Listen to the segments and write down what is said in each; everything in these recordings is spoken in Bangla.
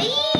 Bye.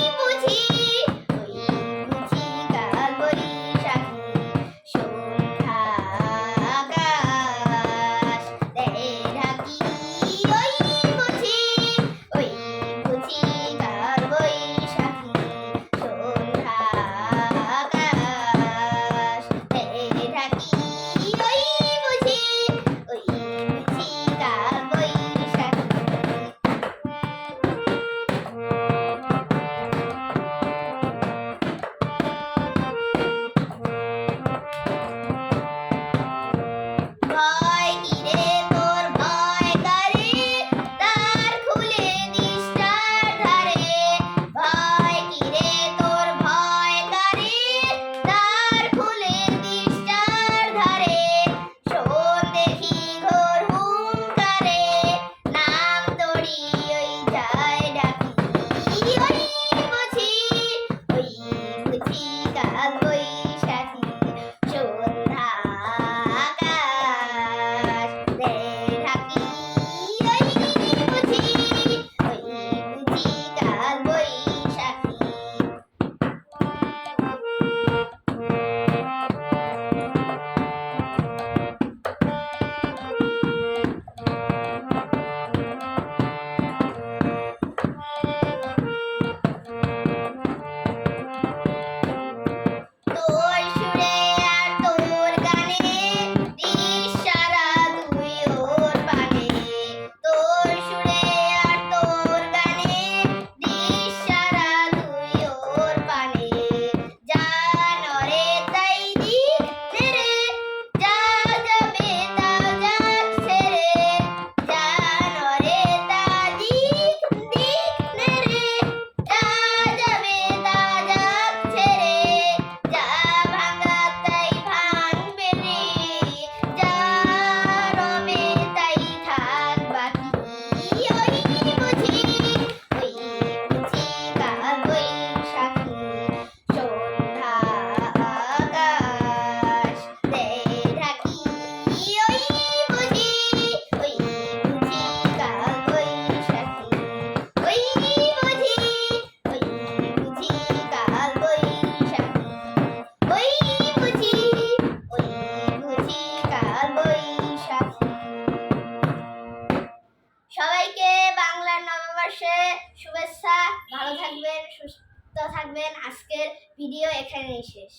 ভালোবাসে শুভেচ্ছা ভালো থাকবেন সুস্থ থাকবেন। আজকের ভিডিও এখানেই শেষ।